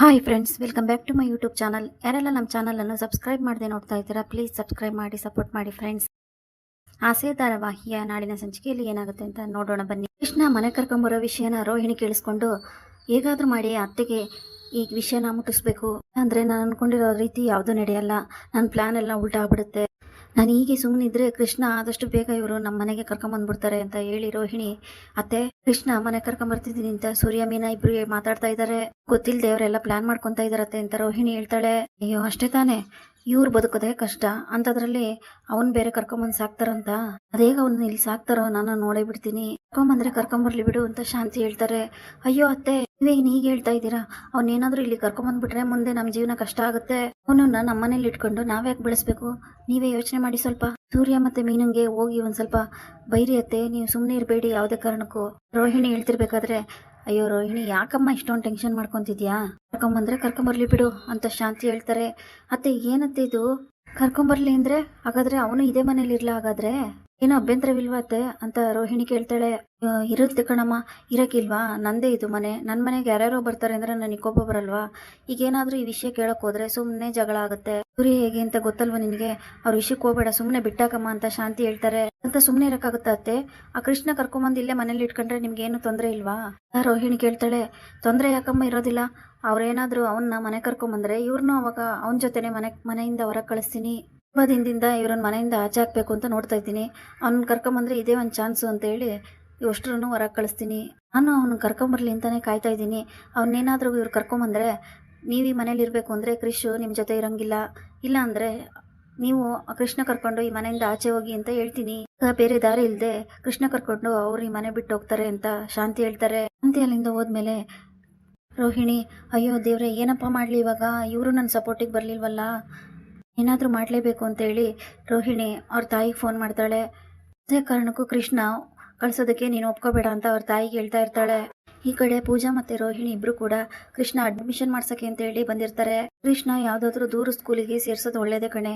Hi friends welcome back to my YouTube channel ಯಾರೆಲ್ಲ ನಮ್ಮ ಚಾನಲನ್ನು ಸಬ್ಸ್ಕ್ರೈಬ್ ಮಾಡದೆ ನೋಡ್ತಾ ಇದ್ದೀರಾ ಪ್ಲೀಸ್ ಸಬ್ಸ್ಕ್ರೈಬ್ ಮಾಡಿ ಸಪೋರ್ಟ್ ಮಾಡಿ ಫ್ರೆಂಡ್ಸ್ ಆಸೆ ಧಾರಾವಾಹಿಯ ನಾಡಿನ ಸಂಚಿಕೆಯಲ್ಲಿ ಏನಾಗುತ್ತೆ ಅಂತ ನೋಡೋಣ ಬನ್ನಿ. ಕೃಷ್ಣ ಮನೆ ಕರ್ಕೊಂಬರೋ ವಿಷಯನ ರೋಹಿಣಿ ಕೇಳಿಸ್ಕೊಂಡು, ಹೇಗಾದರೂ ಮಾಡಿ ಅತ್ತೆಗೆ ಈ ವಿಷಯನ ಮುಟ್ಟಿಸ್ಬೇಕು. ಅಂದರೆ ನಾನು ಅನ್ಕೊಂಡಿರೋ ರೀತಿ ಯಾವುದೂ ನಡೆಯಲ್ಲ. ನನ್ನ ಪ್ಲ್ಯಾನ್ ಎಲ್ಲ ಉಲ್ಟಾ ಆಗ್ಬಿಡುತ್ತೆ. ನಾನು ಹೀಗೆ ಸುಮ್ಮನಿದ್ರೆ ಕೃಷ್ಣ ಆದಷ್ಟು ಬೇಗ ಇವರು ನಮ್ಮ ಮನೆಗೆ ಕರ್ಕೊಂಬಂದ್ಬಿಡ್ತಾರೆ ಅಂತ ಹೇಳಿ ರೋಹಿಣಿ, ಅತ್ತೆ, ಕೃಷ್ಣ ಮನೆ ಕರ್ಕೊಂಬರ್ತಿದ್ದೀನಿ ಅಂತ ಸೂರ್ಯ, ಮೀನಾ ಇಬ್ರು ಮಾತಾಡ್ತಾ ಇದ್ದಾರೆ ಗೊತ್ತಿಲ್ಲದೆ ಅವರೆಲ್ಲ ಪ್ಲಾನ್ ಮಾಡ್ಕೊತಾ ಇದಾರತ್ತೆ ಅಂತ ರೋಹಿಣಿ ಹೇಳ್ತಾಳೆ. ಅಯ್ಯೋ, ಅಷ್ಟೇ ತಾನೇ. ಇವ್ರು ಬದುಕೋದೇ ಕಷ್ಟ. ಅಂಥದ್ರಲ್ಲಿ ಅವನ್ ಬೇರೆ ಕರ್ಕೊಂಬಂದ್ ಸಾಕ್ತಾರಂತ. ಅದೇಗ ಅವ್ನ ಇಲ್ಲಿ ಸಾಕ್ತಾರೋ ನಾನು ನೋಡೇ ಬಿಡ್ತೀನಿ. ಕರ್ಕೊಂಬಂದ್ರೆ ಕರ್ಕೊಂಬರ್ಲಿ ಬಿಡು ಅಂತ ಶಾಂತಿ ಹೇಳ್ತಾರೆ. ಅಯ್ಯೋ, ಅತ್ತೆ ನೀವೇನ್ ಹೀಗೆ ಹೇಳ್ತಾ ಇದ್ದೀರಾ? ಅವ್ನೇನಾದ್ರೂ ಇಲ್ಲಿ ಕರ್ಕೊಂಬಂದ್ಬಿಟ್ರೆ ಮುಂದೆ ನಮ್ಮ ಜೀವನ ಕಷ್ಟ ಆಗುತ್ತೆ. ಅವನನ್ನ ನಮ್ಮ ಮನೇಲಿ ಇಟ್ಕೊಂಡು ನಾವ್ಯಾಕೆ ಬೆಳೆಸ್ಬೇಕು? ನೀವೇ ಯೋಚನೆ ಮಾಡಿ ಸ್ವಲ್ಪ. ಸೂರ್ಯ ಮತ್ತೆ ಮೀನಂಗೆ ಹೋಗಿ ಒಂದ್ ಸ್ವಲ್ಪ ಬೈರಿ ಅತ್ತೆ, ನೀವು ಸುಮ್ಮನೆ ಇರಬೇಡಿ ಯಾವ್ದೇ ಕಾರಣಕ್ಕೂ. ರೋಹಿಣಿ ಹೇಳ್ತಿರ್ಬೇಕಾದ್ರೆ, ಅಯ್ಯೋ ರೋಹಿಣಿ, ಯಾಕಮ್ಮ ಇಷ್ಟೊಂದು ಟೆನ್ಷನ್ ಮಾಡ್ಕೊಂತಿದ್ಯಾ? ಕರ್ಕೊಂಬಂದ್ರೆ ಕರ್ಕೊಂಬರ್ಲಿ ಬಿಡು, ಅಂತ ಶಾಂತಿ ಹೇಳ್ತಾರೆ. ಅತ್ತೆ, ಏನತ್ತೆ ಇದು? ಕರ್ಕೊಂಬರ್ಲಿ ಅಂದ್ರೆ? ಹಾಗಾದ್ರೆ ಅವನು ಇದೇ ಮನೇಲಿ ಇರ್ಲ ಹಾಗಾದ್ರೆ? ಏನು ಅಭ್ಯಂತರವಿಲ್ವಾ ಅತ್ತೆ ಅಂತ ರೋಹಿಣಿ ಕೇಳ್ತಾಳೆ. "ಆ, ಇರುತ್ತೆ ಕಣಮ್ಮ. ಇರಕ್ಕಿಲ್ವಾ? ನಂದೇ ಇದು ಮನೆ. ನನ್ನ ಮನೆಗೆ ಯಾರ್ಯಾರೋ ಬರ್ತಾರೆ ಅಂದ್ರೆ ನನಗೆ ಕೋಪ ಬರಲ್ವಾ? ಈಗೇನಾದ್ರೂ ಈ ವಿಷಯ ಕೇಳಕ್ ಹೋದ್ರೆ ಸುಮ್ಮನೆ ಜಗಳ ಆಗುತ್ತೆ. ಗುರಿ ಹೇಗೆ ಅಂತ ಗೊತ್ತಲ್ವಾ ನಿನಗೆ? ಅವ್ರ ವಿಷಯಕ್ಕೆ ಹೋಗ್ಬೇಡ ಸುಮ್ಮನೆ ಬಿಟ್ಟಾಕಮ್ಮ ಅಂತ ಶಾಂತಿ ಹೇಳ್ತಾರೆ. ಅಂತ ಸುಮ್ಮನೆ ಇರಕ್ಕಾಗುತ್ತಾ ಅತ್ತೆ? ಆ ಕೃಷ್ಣ ಕರ್ಕೊಂಬಂದು ಇಲ್ಲೇ ಮನೇಲಿ ಇಟ್ಕೊಂಡ್ರೆ ನಿಮ್ಗೆ ಏನು ತೊಂದರೆ ಇಲ್ವಾ? ರೋಹಿಣಿ ಕೇಳ್ತಾಳೆ. ತೊಂದರೆ ಯಾಕಮ್ಮ ಇರೋದಿಲ್ಲ? ಅವ್ರೇನಾದ್ರೂ ಅವನ್ನ ಮನೆ ಕರ್ಕೊಂಬಂದರೆ ಇವ್ರನ್ನೂ ಅವಾಗ ಅವನ ಜೊತೆನೆ ಮನೆ, ಮನೆಯಿಂದ ಹೊರಗೆ ಕಳಿಸ್ತೀನಿ. ತುಂಬಾ ದಿನದಿಂದ ಇವ್ರನ್ನ ಮನೆಯಿಂದ ಆಚೆ ಹಾಕ್ಬೇಕು ಅಂತ ನೋಡ್ತಾ ಇದ್ದೀನಿ. ಅವ್ನ ಕರ್ಕೊಂಬಂದ್ರೆ ಇದೇ ಒಂದು ಚಾನ್ಸು ಅಂತ ಹೇಳಿ ಇಷ್ಟರನ್ನು ಹೊರಗೆ ಕಳಿಸ್ತೀನಿ. ನಾನು ಅವ್ನ ಕರ್ಕೊಂಬರ್ಲಿ ಅಂತಾನೆ ಕಾಯ್ತಾ ಇದ್ದೀನಿ. ಅವನ್ನೇನಾದರೂ ಇವ್ರು ಕರ್ಕೊಂಬಂದ್ರೆ ನೀವು ಈ ಮನೇಲಿ ಇರಬೇಕು ಅಂದರೆ ಕ್ರಿಶು ನಿಮ್ಮ ಜೊತೆ ಇರಂಗಿಲ್ಲ. ಇಲ್ಲ ಅಂದರೆ ನೀವು ಕೃಷ್ಣ ಕರ್ಕೊಂಡು ಈ ಮನೆಯಿಂದ ಆಚೆ ಹೋಗಿ ಅಂತ ಹೇಳ್ತೀನಿ. ಬೇರೆ ದಾರಿ ಇಲ್ಲದೆ ಕೃಷ್ಣ ಕರ್ಕೊಂಡು ಅವ್ರು ಈ ಮನೆ ಬಿಟ್ಟು ಹೋಗ್ತಾರೆ ಅಂತ ಶಾಂತಿ ಹೇಳ್ತಾರೆ. ಶಾಂತಿ ಅಲ್ಲಿಂದ ಹೋದ್ಮೇಲೆ ರೋಹಿಣಿ, ಅಯ್ಯೋ ದೇವ್ರೆ, ಏನಪ್ಪ ಮಾಡಲಿ ಇವಾಗ? ಇವರು ನನ್ನ ಸಪೋರ್ಟಿಗೆ ಬರಲಿಲ್ವಲ್ಲ? ಏನಾದರೂ ಮಾಡಲೇಬೇಕು ಅಂತೇಳಿ ರೋಹಿಣಿ ಅವ್ರ ತಾಯಿಗೆ ಫೋನ್ ಮಾಡ್ತಾಳೆ. ಅದೇ ಕಾರಣಕ್ಕೂ ಕೃಷ್ಣ, ಕಳಿಸೋದಕ್ಕೆ ನೀನು ಒಪ್ಕೋಬೇಡ ಅಂತ ಅವ್ರ ತಾಯಿಗೆ ಹೇಳ್ತಾ ಇರ್ತಾಳೆ. ಈ ಕಡೆ ಪೂಜಾ ಮತ್ತೆ ರೋಹಿಣಿ ಇಬ್ರು ಕೂಡ ಕೃಷ್ಣ ಅಡ್ಮಿಷನ್ ಮಾಡ್ಸಕ್ಕೆ ಅಂತ ಹೇಳಿ ಬಂದಿರ್ತಾರೆ. ಕೃಷ್ಣ ಯಾವ್ದಾದ್ರು ದೂರ ಸ್ಕೂಲಿಗೆ ಸೇರ್ಸೋದು ಒಳ್ಳೇದೇ ಕಣೆ.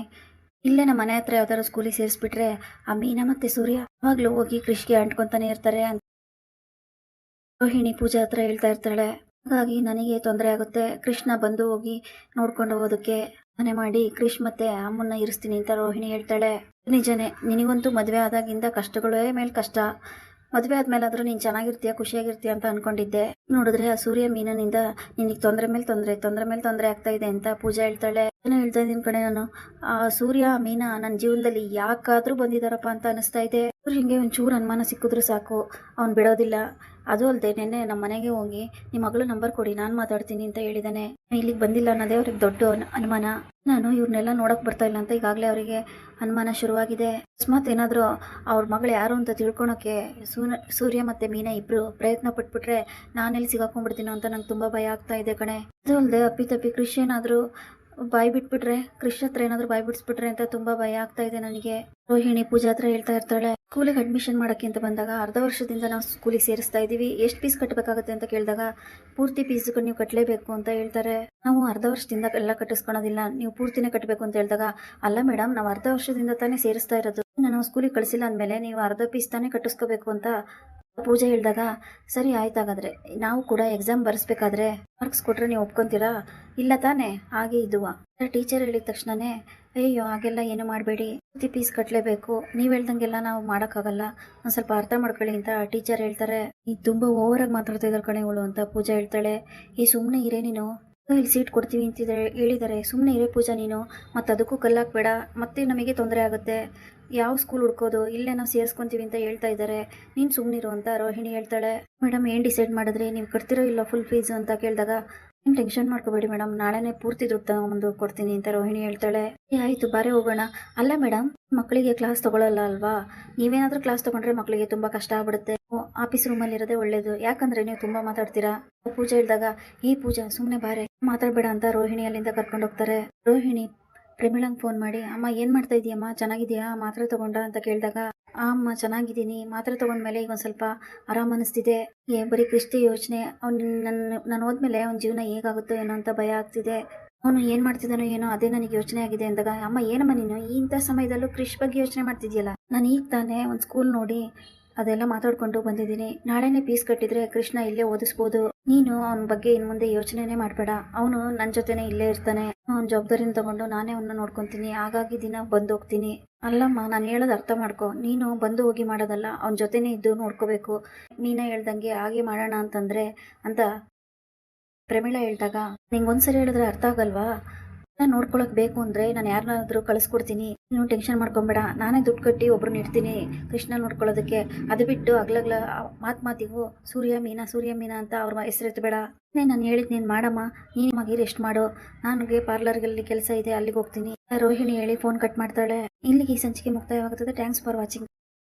ಇಲ್ಲೇ ನಮ್ಮ ಮನೆ ಹತ್ರ ಯಾವ್ದಾದ್ರು ಸ್ಕೂಲಿಗೆ ಸೇರಿಸ್ಬಿಟ್ರೆ ಆ ಮೀನಾ ಮತ್ತೆ ಸೂರ್ಯ ಯಾವಾಗಲೂ ಹೋಗಿ ಕೃಷ್ಗೆ ಅಂಟ್ಕೊತಾನೆ ಇರ್ತಾರೆ ಅಂತ. ರೋಹಿಣಿ ಪೂಜಾ ಹತ್ರ ಹೇಳ್ತಾ ಇರ್ತಾಳೆ. ಹಾಗಾಗಿ ನನಗೆ ತೊಂದರೆ ಆಗುತ್ತೆ. ಕೃಷ್ಣ ಬಂದು ಹೋಗಿ ನೋಡ್ಕೊಂಡು ಹೋಗೋದಕ್ಕೆ ಮನೆ ಮಾಡಿ, ಕೃಷ್ ಮತ್ತೆ ಅಮ್ಮನ್ನ ಇರಿಸ್ತೀನಿ ಅಂತ ರೋಹಿಣಿ ಹೇಳ್ತಾಳೆ. ನಿಜನೇ, ನಿನಗಂತೂ ಮದುವೆ ಆದಾಗಿಂದ ಕಷ್ಟಗಳೇ ಮೇಲೆ ಕಷ್ಟ. ಮದುವೆ ಆದ್ಮೇಲೆ ಆದ್ರೂ ನೀನು ಚೆನ್ನಾಗಿರ್ತೀಯ, ಖುಷಿಯಾಗಿರ್ತೀಯ ಅಂತ ಅನ್ಕೊಂಡಿದ್ದೆ. ನೋಡಿದ್ರೆ ಆ ಸೂರ್ಯ ಮೀನನಿಂದ ನಿನಗೆ ತೊಂದರೆ ಮೇಲೆ ತೊಂದರೆ ತೊಂದರೆ ಮೇಲೆ ತೊಂದರೆ ಆಗ್ತಾ ಇದೆ ಅಂತ ಪೂಜಾ ಹೇಳ್ತಾಳೆ. ಏನೋ ಹೇಳ್ತಾ ಇದ್ದೀನಿ ಕಣೆ ನಾನು? ಆ, ಸೂರ್ಯ, ಮೀನಾ ನನ್ನ ಜೀವನದಲ್ಲಿ ಯಾಕಾದ್ರೂ ಬಂದಿದಾರಪ್ಪ ಅಂತ ಅನಿಸ್ತಾ ಇದೆ. ಹಿಂಗೆ ಒಂಚೂರು ಅನುಮಾನ ಸಿಕ್ಕಿದ್ರು ಸಾಕು. ಅವ್ನು ಬಿಡೋದಿಲ್ಲ. ಅದು ಅಲ್ಲದೆ ನೆನ್ನೆ ನಮ್ಮ ಮನೆಗೆ ಹೋಗಿ ನಿಮ್ಮ ಮಗಳು ನಂಬರ್ ಕೊಡಿ, ನಾನು ಮಾತಾಡ್ತೀನಿ ಅಂತ ಹೇಳಿದಾನೆ. ಇಲ್ಲಿಗೆ ಬಂದಿಲ್ಲ ಅನ್ನೋದೇ ಅವ್ರಿಗೆ ದೊಡ್ಡ ಅನುಮಾನ. ನಾನು ಇವ್ರನ್ನೆಲ್ಲ ನೋಡಕ್ ಬರ್ತಾ ಇಲ್ಲ ಅಂತ ಈಗಾಗಲೇ ಅವರಿಗೆ ಅನುಮಾನ ಶುರುವಾಗಿದೆ. ಅಕಸ್ಮಾತ್ ಏನಾದರೂ ಅವ್ರ ಮಗಳು ಯಾರು ಅಂತ ತಿಳ್ಕೊಳಕ್ಕೆ ಸೂರ್ಯ ಮತ್ತೆ ಮೀನಾ ಇಬ್ರು ಪ್ರಯತ್ನ ಪಟ್ಬಿಟ್ರೆ ನಾನೆಲ್ಲಿ ಸಿಗಾಕೊಂಡ್ಬಿಡ್ತೀನೋ ಅಂತ ನಂಗೆ ತುಂಬಾ ಭಯ ಆಗ್ತಾ ಇದೆ ಕಣೆ. ಅದು ಅಲ್ಲದೆ ಅಪ್ಪಿ ತಪ್ಪಿ ಕೃಷಿ ಏನಾದರೂ ಬಾಯ್ ಬಿಟ್ಬಿಟ್ರೆ ಕೃಷ್ಣ ಹತ್ರ ಏನಾದ್ರು ಬಾಯ್ ಬಿಡಿಸ್ಬಿಟ್ರೆ ಅಂತ ತುಂಬಾ ಭಯ ಆಗ್ತಾ ಇದೆ ನನಗೆ. ರೋಹಿಣಿ ಪೂಜಾ ಹತ್ರ ಹೇಳ್ತಾ ಇರ್ತಾಳೆ, ಸ್ಕೂಲಿಗೆ ಅಡ್ಮಿಷನ್ ಮಾಡಕ್ಕೆ ಅಂತ ಬಂದಾಗ ಅರ್ಧ ವರ್ಷದಿಂದ ನಾವು ಸ್ಕೂಲಿಗೆ ಸೇರಿಸ್ತಾ ಇದ್ದೀವಿ ಎಷ್ಟು ಫೀಸ್ ಕಟ್ಟಬೇಕಾಗುತ್ತೆ ಅಂತ ಕೇಳಿದಾಗ, ಪೂರ್ತಿ ಫೀಸ್ ನೀವು ಕಟ್ಟಲೇಬೇಕು ಅಂತ ಹೇಳ್ತಾರೆ. ನಾವು ಅರ್ಧ ವರ್ಷದಿಂದ ಎಲ್ಲ ಕಟ್ಟಿಸ್ಕೊಳೋದಿಲ್ಲ. ನೀವು ಪೂರ್ತಿನೇ ಕಟ್ಟಬೇಕು ಅಂತ ಹೇಳಿದಾಗ, ಅಲ್ಲ ಮೇಡಮ್ ನಾವು ಅರ್ಧ ವರ್ಷದಿಂದ ತಾನೇ ಸೇರಿಸ್ತಾ ಇರೋದು. ನಾವು ಸ್ಕೂಲಿಗೆ ಕಳಿಸಿಲ್ಲ ಅಂದಮೇಲೆ ನೀವು ಅರ್ಧ ಫೀಸ್ ತಾನೇ ಕಟ್ಟಿಸ್ಕೋಬೇಕು ಅಂತ ಪೂಜೆ ಹೇಳಿದಾಗ ಸರಿ ಆಯ್ತಾಗಾದ್ರೆ ನಾವು ಕೂಡ ಎಕ್ಸಾಮ್ ಬರೆಸ್ಬೇಕಾದ್ರೆ ಮಾರ್ಕ್ಸ್ ಕೊಟ್ರೆ ನೀವು ಒಪ್ಕೊತೀರಾ? ಇಲ್ಲ ತಾನೇ, ಹಾಗೆ ಇದುವ. ಟೀಚರ್ ಹೇಳಿದ ತಕ್ಷಣನೇ ಅಯ್ಯೋ ಹಾಗೆಲ್ಲ ಏನು ಮಾಡಬೇಡಿ. ಪ್ರತಿ ಫೀಸ್ ಕಟ್ಟಲೇಬೇಕು ನೀವು ಹೇಳ್ದಂಗೆಲ್ಲ ನಾವು ಮಾಡೋಕ್ಕಾಗಲ್ಲ. ಒಂದು ಸ್ವಲ್ಪ ಅರ್ಥ ಮಾಡ್ಕೊಳ್ಳಿ ಅಂತ ಟೀಚರ್ ಹೇಳ್ತಾರೆ. ಈ ತುಂಬ ಓವರಾಗಿ ಮಾತಾಡ್ತಾ ಇದ್ದಾರೆ ಕಣೆ ಇವಳು ಅಂತ ಪೂಜಾ ಹೇಳ್ತಾಳೆ. ಈ ಸುಮ್ಮನೆ ಇರೇ ನೀನು. ಇಲ್ಲಿ ಸೀಟ್ ಕೊಡ್ತೀವಿ ಅಂತಿದ್ದಾರೆ ಹೇಳಿದ್ದಾರೆ ಸುಮ್ಮನೆ ಇರೇ ಪೂಜಾ ನೀನು. ಮತ್ತು ಅದಕ್ಕೂ ಕಲ್ಲಾಕ್ಬೇಡ. ಮತ್ತೆ ನಮಗೆ ತೊಂದರೆ ಆಗುತ್ತೆ. ಯಾವ ಸ್ಕೂಲ್ ಹುಡ್ಕೋದು? ಇಲ್ಲೇ ನಾವು ಸೇರಿಸ್ಕೊಂತೀವಿ ಅಂತ ಹೇಳ್ತಾ ಇದ್ದಾರೆ ನೀನು ಸುಮ್ಮನಿರು ಅಂತ ರೋಹಿಣಿ ಹೇಳ್ತಾಳೆ. ಮೇಡಮ್, ಏನು ಡಿಸೈಡ್ ಮಾಡಿದ್ರಿ? ನೀವು ಕಟ್ತಿರೋ ಇಲ್ಲ ಫುಲ್ ಫೀಸು ಅಂತ ಕೇಳಿದಾಗ ಏನು ಟೆನ್ಷನ್ ಮಾಡ್ಕೋಬೇಡಿ ಮೇಡಮ್ ನಾಳೆನೇ ಪೂರ್ತಿ ದುಡ್ಡು ತಗೊಂಬಂದು ಕೊಡ್ತೀನಿ ಅಂತ ರೋಹಿಣಿ ಹೇಳ್ತಾಳೆ. ಆಯಿತು, ಬಾರೆ ಹೋಗೋಣ. ಅಲ್ಲ ಮೇಡಮ್ ಮಕ್ಕಳಿಗೆ ಕ್ಲಾಸ್ ತಗೊಳ್ಳಲ್ಲ ಅಲ್ವಾ? ನೀವೇನಾದ್ರೂ ಕ್ಲಾಸ್ ತಗೊಂಡ್ರೆ ಮಕ್ಕಳಿಗೆ ತುಂಬಾ ಕಷ್ಟ ಆಗ್ಬಿಡುತ್ತೆ. ಆಫೀಸ್ ರೂಮ್ ಅಲ್ಲಿ ಇರೋದೇ ಒಳ್ಳೇದು. ಯಾಕಂದ್ರೆ ನೀವು ತುಂಬಾ ಮಾತಾಡ್ತೀರಾ? ಪೂಜೆ ಹೇಳಿದಾಗ ಈ ಪೂಜಾ ಸುಮ್ಮನೆ ಬಾರೆ. ಮಾತಾಡಬೇಡ ಅಂತ ರೋಹಿಣಿ ಅಲ್ಲಿಂದ ಕರ್ಕೊಂಡು ಹೋಗ್ತಾರೆ. ರೋಹಿಣಿ, ಪ್ರೇಮಿಳಂಗ್ ಫೋನ್ ಮಾಡಿ, ಅಮ್ಮ, ಏನು ಮಾಡ್ತಾ ಇದೀಯಮ್ಮ? ಚೆನ್ನಾಗಿದೆಯಾ ಮಾತ್ರೆ ತಗೊಂಡ ಅಂತ ಕೇಳಿದಾಗ ಅಮ್ಮ ಚೆನ್ನಾಗಿದ್ದೀನಿ. ಮಾತ್ರೆ ತೊಗೊಂಡ್ಮೇಲೆ ಈಗ ಒಂದು ಸ್ವಲ್ಪ ಆರಾಮ್ ಅನ್ನಿಸ್ತಿದೆ ಏ, ಬರೀ ಕೃಷ್ಟಿ ಯೋಚನೆ. ಅವ್ನು ನನ್ನ ನಾನು ಹೋದ್ಮೇಲೆ ಅವ್ನ ಜೀವನ ಹೇಗಾಗುತ್ತೋ ಏನೋ ಅಂತ ಭಯ ಆಗ್ತಿದೆ. ಅವನು ಏನು ಮಾಡ್ತಿದ್ದಾನೋ ಏನೋ ಅದೇ ನನಗೆ ಯೋಚನೆ ಆಗಿದೆ ಅಂದಾಗ, ಅಮ್ಮ, ಏನಮ್ಮ ನೀನು? ಇಂಥ ಸಮಯದಲ್ಲೂ ಕೃಷಿ ಬಗ್ಗೆ ಯೋಚನೆ ಮಾಡ್ತಿದ್ಯಲ್ಲ? ನಾನು ಈಗ ತಾನೇ ಒಂದು ಸ್ಕೂಲ್ ನೋಡಿ ಅದೆಲ್ಲ ಮಾತಾಡ್ಕೊಂಡು ಬಂದಿದ್ದೀನಿ. ನಾಳೆನೇ ಫೀಸ್ ಕಟ್ಟಿದ್ರೆ ಕೃಷ್ಣ ಇಲ್ಲೇ ಓದಿಸ್ಬೋದು. ನೀನು ಅವನ ಬಗ್ಗೆ ಇನ್ನು ಮುಂದೆ ಯೋಚನೆನೇ ಮಾಡಬೇಡ. ಅವನು ನನ್ನ ಜೊತೆನೇ ಇಲ್ಲೇ ಇರ್ತಾನೆ. ಅವನ ಜವಾಬ್ದಾರಿನ ತಗೊಂಡು ನಾನೇ ಅವನ್ನ ನೋಡ್ಕೊತೀನಿ. ಹಾಗಾಗಿ ದಿನ ಬಂದು ಹೋಗ್ತೀನಿ ಅಲ್ಲಮ್ಮ, ನಾನು ಹೇಳೋದು ಅರ್ಥ ಮಾಡ್ಕೊ. ನೀನು ಬಂದು ಹೋಗಿ ಮಾಡೋದಲ್ಲ, ಅವನ ಜೊತೆನೇ ಇದ್ದು ನೋಡ್ಕೋಬೇಕು. ನೀನೇ ಹೇಳ್ದಂಗೆ ಹಾಗೆ ಮಾಡೋಣ ಅಂತಂದ್ರೆ ಅಂತ ಪ್ರಮೀಳಾ ಹೇಳ್ದಾಗ, ನಿಂಗೆ ಒಂದ್ಸರಿ ಹೇಳಿದ್ರೆ ಅರ್ಥ ಆಗಲ್ವಾ? ನಾನು ನೋಡ್ಕೊಳಕ್ ಬೇಕು ಅಂದ್ರೆ ನಾನು ಯಾರನ್ನಾದ್ರೂ ಕಳಿಸ್ಕೊಡ್ತೀನಿ. ನೀವು ಟೆನ್ಷನ್ ಮಾಡ್ಕೊಂಬೇಡ. ನಾನೇ ದುಡ್ಡು ಕಟ್ಟಿ ಒಬ್ರನ್ನ ಇಡ್ತೀನಿ. ಕೃಷ್ಣ ನೋಡ್ಕೊಳ್ಳೋದಕ್ಕೆ ಅದು ಬಿಟ್ಟು ಅಗ್ಲಗ್ಲ ಮಾತ್ ಮಾತಿಗೂ ಸೂರ್ಯ ಮೀನಾ ಸೂರ್ಯ ಮೀನಾ ಅಂತ ಅವ್ರ ಹೆಸರೆತ್ತಬೇಡ ನಾನು ಹೇಳಿದ್ ನೀನ್ ಮಾಡಮ್ಮ. ನೀನು ಮಗಿ ರೆಸ್ಟ್ ಮಾಡು. ನನಗೆ ಪಾರ್ಲರ್ಗಲ್ಲಿ ಕೆಲಸ ಇದೆ. ಅಲ್ಲಿಗೆ ಹೋಗ್ತೀನಿ. ರೋಹಿಣಿ ಹೇಳಿ ಫೋನ್ ಕಟ್ ಮಾಡ್ತಾಳೆ. ಇಲ್ಲಿಗೆ ಈ ಸಂಚಿಕೆ ಮುಕ್ತಾಯವಾಗುತ್ತದೆ. Thanks for watching